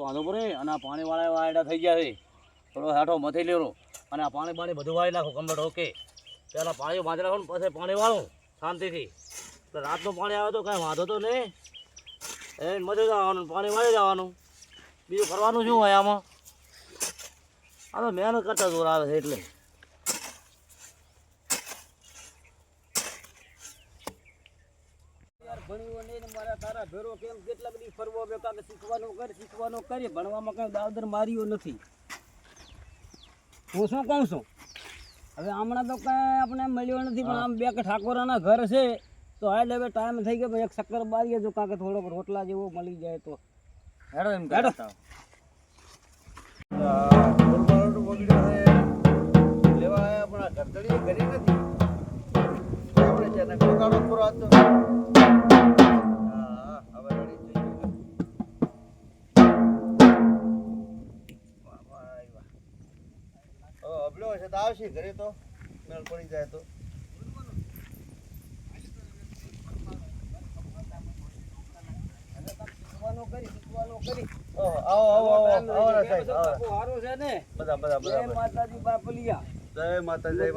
વાંધો પડે અને આ પાણી વાળા વાયડા થઈ ગયા છે. થોડો હાઠો મથી લેરો અને આ પાણી પાણી બધું વાળી નાખો કમ્પ્લીટ ઓકે. પહેલાં પાણી બાંધી નાખો ને પછી પાણી વાળું, શાંતિથી. રાતનું પાણી આવે તો કાંઈ વાંધો તો નહીં. એ મથી જવાનું પાણી વાળી જવાનું બીજું કરવાનું શું હોય આમાં? આ તો મહેનત કરતા જોર આવે છે એટલે યાર ભણ્યું નહીં ને મારા ભેરો કેમ કેટલા બધી ફરવો બેકાર શીખવાનું કર શીખવાનું કરી ભણવામાં કઈ દાવદર માર્યો નથી. હું શું કહું છું? હવે હમણાં તો કાંઈ આપણે મળ્યો નથી પણ આમ બે કે ઠાકોરાના ઘર છે તો હાલ હવે ટાઈમ થઈ ગયો એક શક્કર બારીએ જો કાંકે થોડોક રોટલા જેવો મળી જાય તો. હેડો એમ હેડો. લેવા આપણા પણ આ નથી. આપણે જેને કોકાડો પૂરો હતો આવશે ઘરે તો નળ પડી જાય તો. માતાજી માતા જય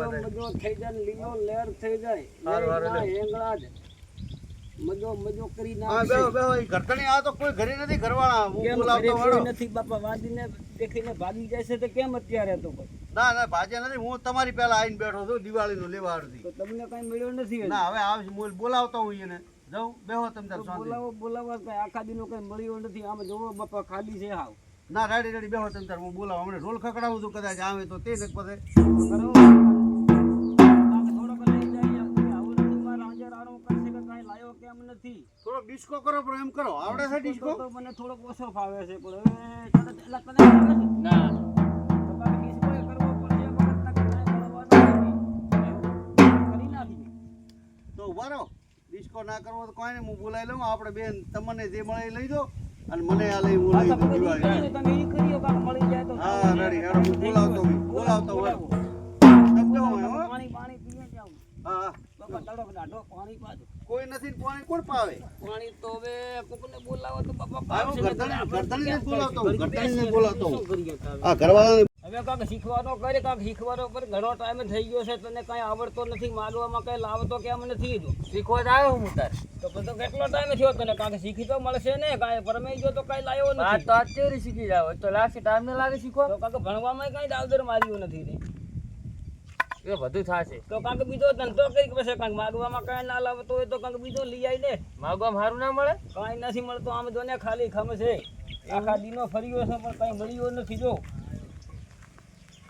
મજો મજો જાય ને કરી હા બેહો બેહો ઈ આ તો કોઈ ઘરે નથી ઘરવાળા હું બોલાવતો વાળો. નથી બાપા વાદીને દેખીને ભાગી જાય છે તો કેમ અત્યારે તો ના ના ભાજે નથી હું તમારી પહેલા આવીને બેઠો છું દિવાળીનું લેવા અડધી તો તમને કઈ મળ્યો નથી ના હવે આવશે મોલ બોલાવતો હું એને. જાઉં બેહો તમે તાર તો બોલાવો બોલાવો કઈ આખા દિનો કઈ મળ્યો નથી. આમ જોવો બાપા ખાલી છે હાવ. ના રાડી રાડી બેહો તમે હું બોલાવો. હમણાં રોલ ખકડાવું છું કદાચ આવે તો તે નક પછી ડિસ્કો કરો પણ એમ કરો. આવડે છે ડિસ્કો તો મને થોડોક ઓછો ફાવે છે પણ હવે તને એટલે તને ના. તો ડિસ્કો ના ના કરવો તો કોઈ નહીં હું બોલાવી લઉં. આપણે બેન તમને જે મળે લઈ દો. અને મને આ લઈ તમે ઈ દિવાળી કર્યું, તમે ઈ કરીઓ કાંઈક મળી જાય તો હા રેડી હેરો હું બોલાવતો હું બોલાવતો હોય. તમને તમે બેહો અહીં, હો. પાણી પાણી પીને જાવ હા હા. બાપા તડો દાઢો પાણી પાજો નથી ને પાણી કોણ પાવે? પાણી તો હવે કોકને બોલાવો તો બાપા ગરદણીને બોલાવતો ગરદણીને બોલાવતો? આ ઘરવાળાને હવે કાંક શીખવાનો કરે કાંક શીખવાનો પર ઘણો ટાઈમ થઈ ગયો છે તને કાંઈ આવડતો નથી માલવામાં કઈ લાવતો કેમ નથી જો. શીખવા જ આવ્યો હું તાર. તો બધો કેટલો ટાઈમ થયો? તને કાંક શીખી તો મળશે ને? કાંઈ પરમે ગયો તો કાંઈ લાવ્યો નથી. તો અત્યારે શીખી જાવ તો લાગશે ટાઈમ ને લાગે શીખવા. તો કાંક ભણવામાં કાંઈ દાવદર માર્યું નથી રે. એ બધું થશે. તો કાંક બીજો ધંધો કરી પછી કાંક માગવામાં કાંઈ ના લાવતો હોય તો કાંક બીજો લઈ આવી ને માગવા મારું ના મળે? કાંઈ નથી મળતો આમ જો ને ખાલી ખમ છે આખા દીનો ફર્યો છે પણ કાંઈ મળ્યો નથી જો.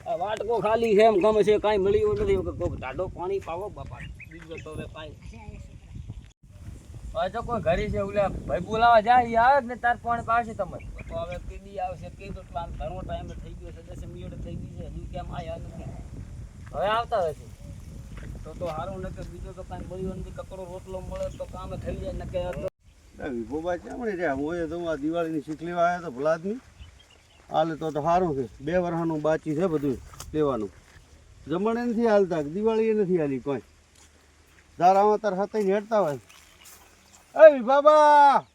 આ વાટકો ખાલી છે એમ ગમે છે કાંઈ મળ્યું નથી. કોક ટાઢો પાણી પાવો બાપા. બીજો તો હવે કાંઈ. તો કોઈ ઘરે છે ઓલા ભાઈ બોલાવા જાય આવે ને તાર પાણી પાસે તમે તો હવે કેદી આવશે કીધું તો આમ ઘણો ટાઈમ થઈ ગયો છે દસ મિનિટ થઈ ગઈ છે હજુ કેમ આવ્યા નથી? હવે આવતા નથી તો તો સારું ને કે બીજો તો કાંઈ મળ્યો નથી કકડો રોટલો મળે તો કામ થઈ જાય ન કે વિભોબા ચામડી રહ્યા? હું એ તો આ દિવાળીની શીખ લેવા આવ્યા તો ભલાદની હાલે તો તો સારું છે. બે વર્ષનું બાચી છે બધું લેવાનું. જમણે નથી હાલતા દિવાળી એ નથી હાલી કોઈ. ધારામાં તાર હાથે હેડતા હોય. એ વિભાબા!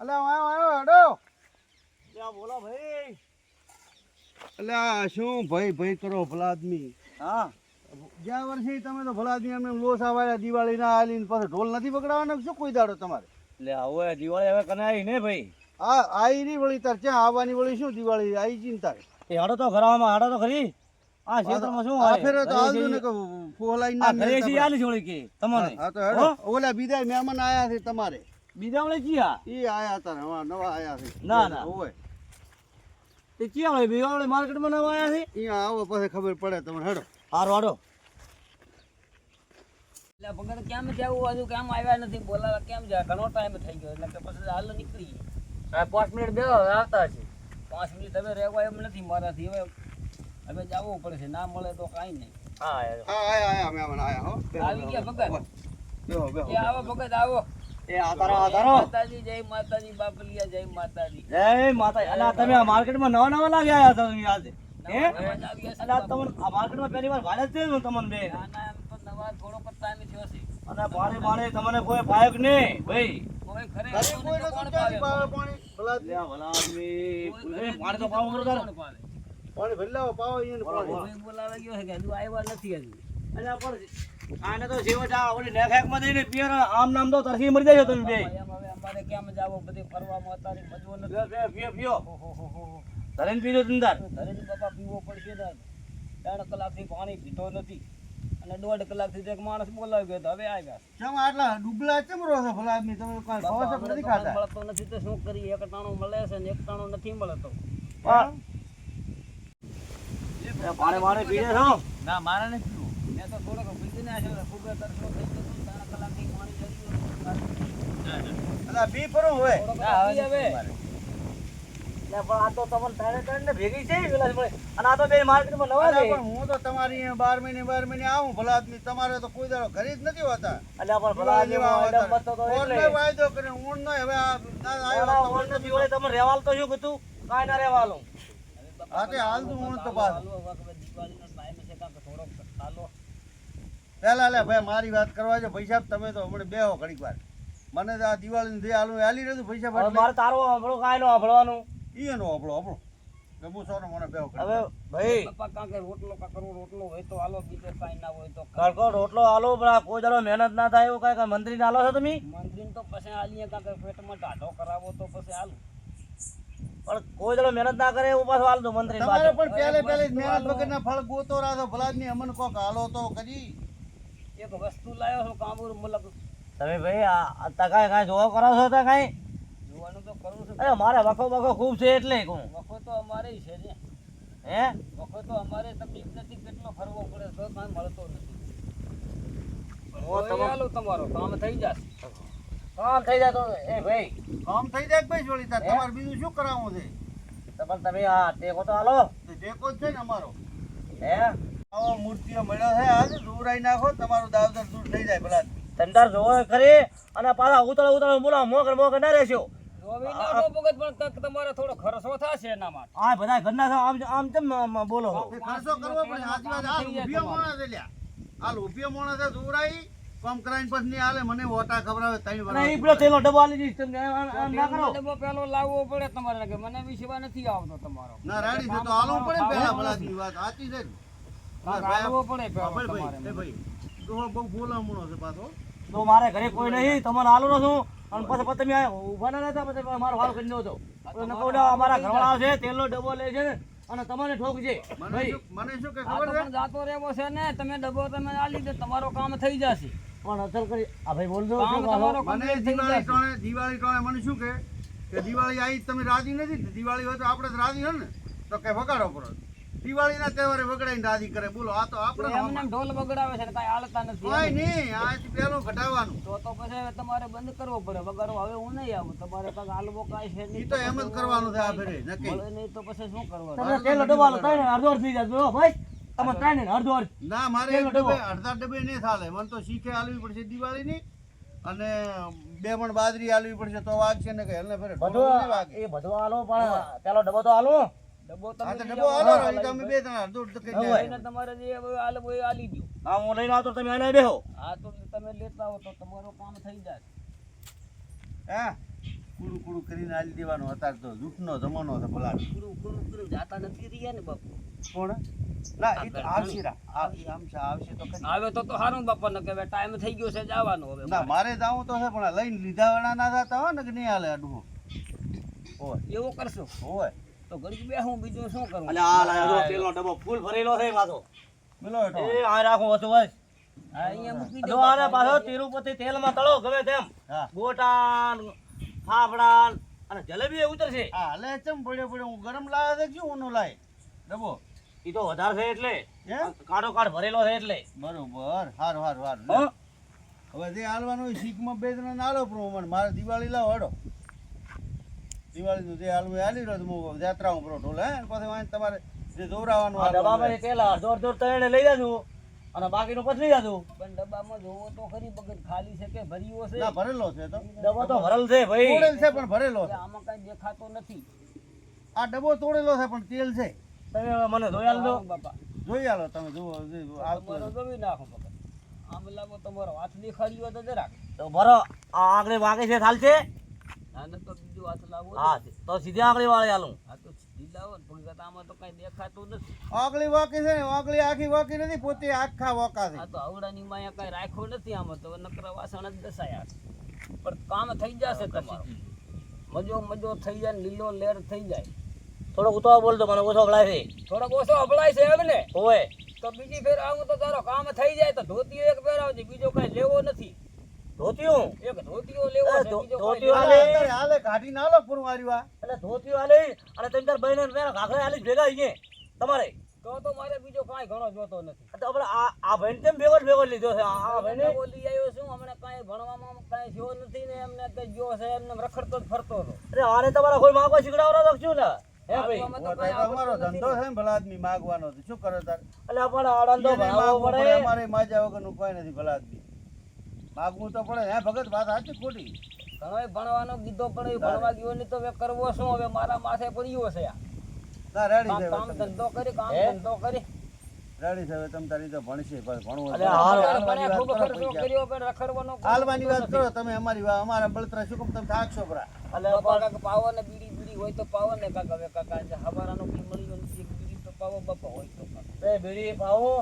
અલ્યા આવ્યો આવ્યો હેડો. બોલો ભાઈ. અલ્યા શું ભાઈ ભાઈ કરો ભલા આદમી હા. ગયા વર્ષે તમે તો ભલા આદમી લોસ આવાયા દિવાળી ના ને પાછો ઢોલ નથી બગડાવવાનો શું કોઈ દાડો તમારે? એટલે હવે દિવાળી હવે કને આવી ને ભાઈ? આ આઈ ની વળી તાર ક્યાં? આવવાની વળી શું દિવાળી? આઈ ચિંતા એ હાડો તો હાડો તો ખરી આ ક્ષેત્રમાં શું આ? ફેરે તો ઘરે ને ફોલાઈ ના ઘરે મેલતા આલી જોડી કે તમને હા તો હેડો. ઓલા બીજા મહેમાન આયા છે તમારે. બીજા વળે ચિયા એ આયા હતા હમણાં નવા આયા છે. ના, ના. ઓય. તે ચિયા વળે માર્કેટમાં નવા આવ્યા છે? અહીંયા આવો પછી ખબર પડે તમને. હેડો. હારો હાડો એટલે ભગત કેમ જવું હજુ? કેમ આવ્યા નથી? બોલાવા કેમ જાય? ઘણો ટાઈમ થઈ ગયો. એટલે કે પછી હાલ નીકળી પાંચ મિનિટ બે આવતા છે. પાંચ મિનિટ હવે રહેવા એમ નથી મારાથી. હવે હવે જવું છે ના મળે તો કાંઈ નહીં. હા. હા આયા આયા. આયા હો. આવી ગયા ભગત? બેહો બેહો એ આવો ભગત આવો. એ આધારો આધારો. માતાજી જય માતાજી બાપલિયા જય માતાજી. જય માતા અલા તમે આ માર્કેટમાં નવા નવા લાગ્યા આયા તમે આજે? હે? છે અલા તમને. આ માર્કેટમાં પહેલી વાર ભાડે છે તમને બે? ના ના નવા થોડો પર ટાઈમ થયો છે. અને ભાડે ભાડે તમને કોઈ ભાયક નહીં ભાઈ. કોઈ ખરે કોઈ? પાવે પાણી? ભલા આદમી. પાણી તો પાવું પડે તારે. પાણી ભરી લાવો પાવો અહીંયા પાણી. ભાઈ ગયો છે કે હજુ આવ્યા નથી હજુ. અલ્યા પણ આને તો જેવો જા ઓલી નેક હેકમાં દઈને પિયર આમ નામ તો તરસી મરી જાય તમે બે. હવે અમારે કેમ જાવો બધે ફરવામાં અત્યારે મજવો નથી. પીઓ, પીઓ. ધરીને પીજો તંદાર ધરેજ બાપા પીવો પડશે ને ત્રણ કલાકથી પાણી પીતો નથી. અને દોઢ કલાકથી એક માણસ બોલાવી ગયો હવે આવ્યા ચમ આટલા ડુબલા ચમ રહો છો ભલા આદમી? તમે કાંઈ ખાવા છો નથી ખાતા. મળતો નથી તો શું કરી એક ટાણું મળે છે ને એક ટાણું નથી મળતો. પાણી પાણી પીએ છો? ના મારે નથી મેં થોડોક પીધી ને ફૂગે તરસો થઈ ગયો ત્રણ કલાકથી પાણી ચડી અલા બી ફરો હોય ગયું હવે. લે પણ આ તો તમને ત્રણે ત્રણ ભેગી છે અને આ તો બે માર્કેટમાં નવા છે. પણ હું તો તમારી બાર મહિને બાર મહિને આવું. ભલા આદમી તમારે તો કોઈ દાડો ઘરે જ નથી હોતા. અલ્યા પણ ભલા આદમી વાયદા મત તો તો એટલે. ઓરનો વાયદો કરે ઊંડ નો હવે આ તમે રહેવાલ તો શું કીધું? કાંઈ ના રહેવાલું. હા તે હાલ તું ઊંડ તો પાછું. દિવાળીનો ટાઈમ છે કાંઈક થોડોક હાલો. પેલા લે ભાઈ મારી વાત કરવા જો સાહેબ તમે તો હમણાં બેહો ઘડીક વાર. મને તો આ દિવાળી દે હાલું હાલી રહ્યું પૈસા સાહેબ મારે તારો આપણો કાંઈ નો આપણવાનું ઈ એનો આપણો આપણો ગમુ મને બેહો હવે ભાઈ પપ્પા કાંઈક રોટલો કાકરો રોટલો હોય તો હાલો બીજો કાંઈ ના હોય તો કડકો રોટલો આલો પણ આ કોઈ દાડો મહેનત ના થાય એવું કાંઈ મંત્રી આલો છો તમે? મંત્રીને તો પછી આલીએ કાંઈક પેટમાં ટાઢો કરાવો તો પછી હાલું. પણ કોઈ દાડો મહેનત ના કરે એવું પાછું હાલ દો મંત્રી પણ પહેલે પહેલે મહેનત વગરના ફળ ગોતો રાતો ભલા ની અમન અમને કોક હાલો તો કરી એક વસ્તુ લાવ્યો છો કામુર મતલબ તમે ભાઈ આ કાંઈ કાંઈ જોવા કરો છો તો કાંઈ? જોવાનું તો કરું છું. અરે મારે વખો વખો ખૂબ છે એટલે કહું. વખો તો અમારે છે ને હે? વખો તો અમારે તકલીફ નથી કેટલો ફરવો પડે તો કાંઈ મળતો નથી. તમારો કામ થઈ જશે. કામ થઈ જાય તો એ ભાઈ. કામ થઈ જાય ભાઈ જોડી? તાર તમારે બીજું શું કરાવવું છે? તો તમે આ ટેકો તો હાલો ટેકો જ છે ને અમારો. હે? આવો મૂર્તિઓ મળ્યો છે. આજ દૂરાઈ નાખો તમારું દાવદર દૂર થઈ જાય ભલા ધંધાર જોવો ખરી અને પાછા ઉતળ ઉતળ બોલા મોકર મોકર ના રહેશો. જોવી ના નો ભગત પણ તમારે થોડો ખર્ચો થશે એના માટે. આ બધા ઘરના છો, આમ આમ કેમ કરાઈને પછી નહીં મને વોટા ખવડાવે ત્રણ અને એ પેલો તેલો ડબ્બો આલી દઈશ તમે આમ આમ ના કરો. ડબ્બો પેલો લાવવો પડે તમારે કે મને વિશ્વા નથી આવતો તમારો. ના રાડી છે તો આલવું પડે પહેલા ભલાની વાત. સાચી છે તો મારે ઘરે કોઈ નહીં તમને હાલો નો છું અને પછી પછી તમે ઊભા ના રહેતા પછી મારો હાલ કરી દો અમારા ઘરવાળા છે તેલનો ડબ્બો લે છે અને તમને ઠોક છે મને શું કે ખબર છે? જાતો રહેવો છે ને તમે ડબ્બો તમે આલી દો તમારો કામ થઈ જશે. પણ અસર કરી આ ભાઈ બોલ દો મને દિવાળી. ટાણે દિવાળી ટાણે મને શું કે? કે દિવાળી આવી તમે રાજી નથી ને? દિવાળી હોય તો આપણે જ રાજી હોય ને? તો કે વગાડો પડો. દિવાળીના તહેવારે વગડાઈને રાજી કરે. બોલો આ તો આપણે એમને ઢોલ વગડાવે છે ને કાંઈ નથી. કોઈ નહીં આથી પહેલું ઘટાવાનું તો તો પછી તમારે બંધ કરવો પડે. વગાડો હવે હું નહીં આવું. તમારે કાંઈક હાલવો કાંઈ છે નહીં. તો એમ જ કરવાનું છે આ ફેરે નક્કી. નહીં તો પછી શું કરવાનું? તમે પેલો ડબાલો તને અડધો થઈ જાય જો ભાઈ. તમે તને અડધો ના મારે અડધા ડબે નહીં ચાલે. મને તો શીખે હાલવી પડશે દિવાળીની. અને બે મણ બાજરી હાલવી પડશે તો વાગશે ને કે હેલને ફેરે બધું એ બધું આલો પણ પેલો ડબ્બો તો આલો ડબ્બો હા તો ડબ્બો આવો. તમે બે જણા. તમારે જે હાલવું એ દો. હા હું લઈને આવતો તમે આને બેહો. આ તો તમે લેતા હો તો તમારું કામ થઈ જાય. હા કુડું કુડું કરીને આલી દેવાનો અત્યારે તો જૂઠનો જમાનો છે ભલા ગુરુ ગુરુ ગુરુ જાતા નથી રહ્યા ને બાપુ. કોણ? ના એ તો આવશે રા. આમ છે આવશે તો આવે તો તો સારું બાપા ને કે હવે ટાઈમ થઈ ગયો છે જવાનો હવે. ના મારે જાવું તો છે પણ લઈને લીધા વાળા ના થતા હોય ને કે નહીં હાલે અડવું હોય. એવું કરશો? હોય. તો ઘડીક બે હું બીજું શું કરું? અલે આ લાયો તેલનો ડબ્બો ફૂલ ભરેલો છે પાછો. બોલો એ આ રાખો હતો બસ. અહીંયા મૂકી દો આને પાછો તિરુપતિ તેલમાં તળો ગમે તેમ. હા. ફાફડા અને જલેબી એ ઉતરશે. હા અલે ચમ પડ્યો પડ્યો. હું ગરમ લાવ્યો છે શું ઊનો લાય? ડબો ઈ તો વધારે છે એટલે. કાઢો કાઢ ભરેલો છે એટલે. બરોબર. હારું હારું હારું. હવે જે હાલવાનું શીખમાં બે ત્રણ નાલો પ્રમાણ મારે દિવાળી લાવો હડો. દિવાળીનું જે હાલવું હાલી રહ્યો હું જાત્રામાં પરો ઢોલ હે? અને પછી વાંચ તમારે જે દોરાવાનું આ ડબ્બામાં પેલા અડધો અડધો તળીને લઈ જાજો અને બાકીનું પથરી જાજો. પણ ડબ્બામાં જોવો તો ખરી પગત ખાલી છે કે ભર્યો છે? ના ભરેલો છે તો. ડબ્બો તો ભરેલ છે ભાઈ. તોડેલ છે પણ ભરેલો છે. આમાં કઈ દેખાતો નથી. આ ડબ્બો તોડેલો છે પણ તેલ છે. તમે મને જોઈ આલો બાપા. જોઈ આલો તમે જુઓ આવતો જોઈ નાખો બગડ આમ લાગો તમારો હાથ દેખાડ્યો તો જરાક. તો ભરો આ આગળ વાગે છે થાલ છે ના તો હાથ લાવો. હા તો સીધી આંગળી વાળી હાલું આ તો સીધી લાવો પણ આમાં તો કઈ દેખાતું નથી. ઓગળી વાકી છે ને આખી વાકી નથી પોતે આખા વાકા છે. આ તો આવડાની માં કઈ રાખ્યો નથી આમાં તો નકરા વાસણ જ દસાયા. પણ કામ થઈ જશે તમારું. મજો મજો થઈ જાય લીલો લેર થઈ જાય. થોડોક ઉતાવળ બોલતો મને ઓછો વળાય છે. થોડોક ઓછો અભળાય છે એમ ને? હોય તો બીજી ફેર આવું તો તારો કામ થઈ જાય તો ધોતી એક પહેરાવજે બીજો કઈ લેવો નથી. ધોતિયું. એક ધોતીઓ લેવો છે ધો- બીજો ધોતીઓ કઈ હાલે લેવો અત્યારે હાલે કાઢી ના લો પૂરું આ એટલે ધોતિયું હાલી અને તમે તાર બહેને પેલા ઘાઘરા હાલી ભેગા અહીંયા તમારે. તો તો મારે બીજો કાંઈ ઘણો જોતો નથી. તો આપણે આ આ ભાઈને તેમ ભેગો ભેગો લીધો છે? આ આ ભાઈને બોલી આવ્યો છું હમણાં કાંઈ ભણવામાં કાંઈ થયો નથી ને એમને કઈ ગયો છે એમને રખડતો જ ફરતો હતો. અરે આને તમારા કોઈ માગવા શીખડાવવા રાખશું ને. હે ભાઈ? તો અમારો ધંધો છે ભલા આદમી માગવાનો શું કરે તાર? એટલે આપણે આડંદો ભણાવવો પડે, અમારે માજા વગરનું કોઈ નથી ભલા આદમી માગવું તો પડે. હે ભગત વાત સાચી ખોટી? ઘણોય ભણવાનો કીધો પણ એ ભણવા ગયો નહીં તો કરવો શું? હવે મારા માથે પડ્યો છે ના રેડી છે કામ. ધંધો કરી કામ ધંધો કરી. રેડી છે હવે તમે તારી તો ભણશે પણ ભણવું અરે હાલ- હાલવાની મને ખૂબ વાત કરો ખર્ચો કર્યો પણ રખડવાનો કોઈ હાલવાની વાત કરો તમે અમારી વાત અમારા બળતરા શું કામ? તમે થાકશો ભરા અલે પાવો ને બીડી બીડી હોય તો પાવો ને કાકા. હવે કાકા જે હવારાનું બી મળ્યું નથી એક બીડી તો પાવો બાપા હોય તો એ બીડી પાવો.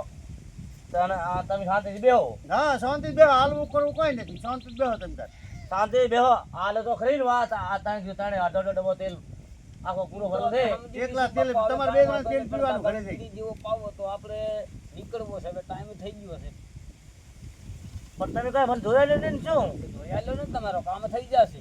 તમે શાંતિથી બેહો. હા શાંતિ બેહો. હાલવું કરવું કઈ નથી. શાંતિ બેહો તમે તાર. શાંતિ બેહો. હાલે તો ખરી વાત. આ ત્રણ ત્રણે અઢો અઢો ડબો તેલ. આખો પૂરો ભરો છે. એકલા તેલ- તમારે બે કાંઈ તેલ પીવાનું ઘરે જઈ. જેવો પાવો તો આપણે નીકળવો છે. હવે ટાઈમ થઈ ગયો છે. પણ તમે કઈ મને જોયા લે ને શું? જોયા લો ને તમારો. કામ થઈ જશે.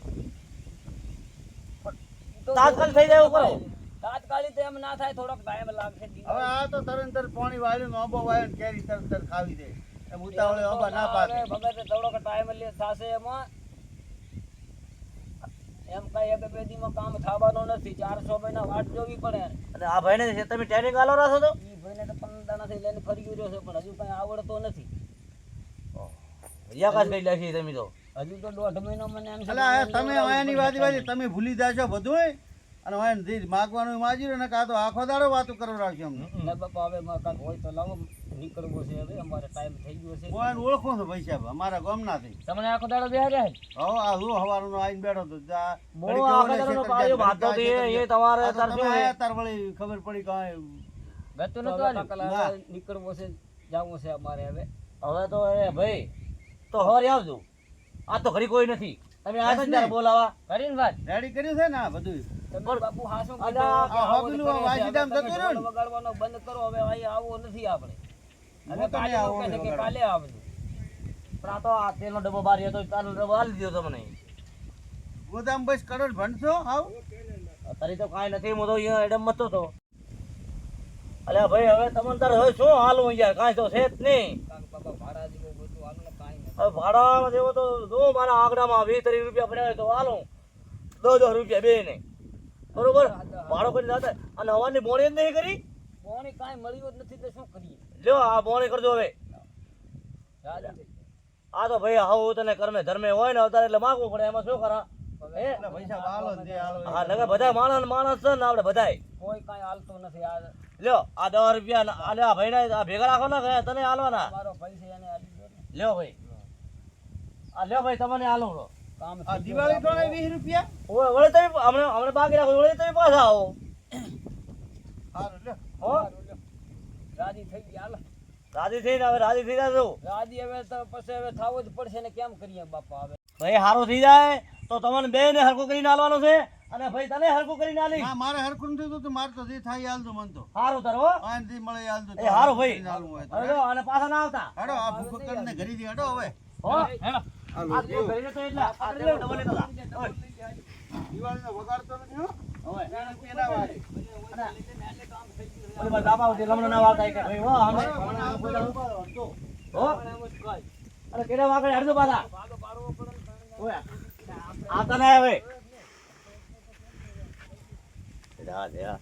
તાત્કાલ થઈ જાય ઉપર. તાત્કાલિક એમ ના થાય થોડોક ટાઈમ લાગશે હવે આ તો તરત તરત પાણી વાળ્યું આંબો વાળ્યો કેરી તરત તરત ખાવી દે. એમ ઉતાવળે ઓબા ના પાકે. ભગત થોડોક ટાઈમ લે થશે એમાં. એમ કઈ એક બે દીમાં કામ થવાનું નથી ચારસો મહિના વાટ જોવી પડે. અને આ ભાઈને છે તમે ટ્રેનિંગ આલો રાખો તો? ઈ ભાઈને તો પંદર દાણાથી લઈને ફરી ગયો છે પણ હજુ કઈ આવડતો નથી. યાકાશ કરી લાગી તમે તો? હજુ તો દોઢ મહિનો મને એમ તમે વાયાની વાદી વાદી તમે ભૂલી જાશો બધું અને વાયન ધીર માગવાનું માજી રહ્યો ને કાં તો આખો દાડો વાતો કરવા રાખજો અમને બાપા હવે કાંક હોય તો લાવો. નીકળવો છે હવે અમારે ટાઈમ થઈ ગયો છે. હું ઓળખો છો છું પૈસા અમારા ગામના થી તમને આખો દાડો બે રહે? હવે આ હું હવારનો આવીને બેઠો તો જા. બહુ આખો દાડો ખેતર ભાતો ખેતર એ તમારે જાય. આ તો તરસ્યું તમે હોય. આયા તાર વળી ખબર પડી કાંઈ ગતો નતું નીકળવો છે જવું છે અમારે હવે. હવે તો એ ભાઈ તો હવારે આવજો. આ તો ઘડી કોઈ નથી. તમે આ ને ત્યારે બોલાવા. કરીને વાત. રેડી કર્યું છે ને? આ બધું. તમે બાપુ હાસું કીધું આ આવો હગલું તો કરે છે. વાંચીદામ હવે તમે જતું રહ્યું વગાડવાનો બંધ કરો હવે અહીં આવો નથી આપણે. હવે તો નહીં કાલે આવું કે કાલે આવજો. પણ આ તો આ તેલનો ડબ્બો બહાર હતો તારનો ડબ્બો હાલી દીધો તમને. ગોદામ બસ કરોડ ભણશો? આવ? તો કાંઈ નથી હું અહીંયા એડમ મતો તો અલ્યા ભાઈ હવે તમને તારે હવે શું હાલવું યાર કાંઈ તો છે જ નહીં કાંઈક બાબા ભાડા જેવું બધું હાલો ને કાંઈ નથી હવે ભાડા જેવો તો જો મારા આંકડામાં વીસ ત્રીસ રૂપિયા પડ્યા તો હાલો. દસ દસ રૂપિયા બે ને બરોબર? ભાડો કરી દાદા અને હવાની બોણી જ નહીં કરી? બોણી કાંઈ મળ્યું જ નથી તો શું કરીએ? લ્યો આ બોણી કરજો હવે. આ તો ભાઈ આવું તને કર્મે ધર્મે હોય ને અત્યારે એટલે માગવું પડે. એમાં શું કરા હે? પૈસા વાલો ને જે હાલો એ. હા લગે બધા માણસ માણસ છે ને આપણે બધાય. કોઈ કાંઈ હાલતું નથી આ લ્યો આ દસ રૂપિયા આ લ્યો આ ભેગા રાખો ને તને હાલવાના? લ્યો ભાઈ. લ્યો ભાઈ તમને આલો આ દિવાળી તો. વીસ રૂપિયા? ઓય વળે તમે હમણાં હમણાં બાકી રાખો વળે તમે પાછા આવો. હારું લ્યો. હો? સારું રાજી થઈ ગયા હાલો. રાજી થઈને હવે રાજી થઈ જાજો રાજી હવે તો પછી હવે થાવું જ પડશે ને કેમ કરીએ બાપા હવે? ભાઈ હારો થઈ જાય તો તમને બે ને હરકો કરીને આલવાનો છે અને ભાઈ તને હરકો કરીને આલી. ના મારે હરકો નથી તો મારે તો જે થાય આલજો મન તો. સારું તારો હો. આનથી મળે આલજો. એ હારું ભાઈ. તો. જો, અને પાછા ના આવતા. હેડો આ ભૂખ કરીને ઘરી દી હેડો હવે. હો. હેલો કેડા વાગડે હરજો પાછા આવતા ના જા.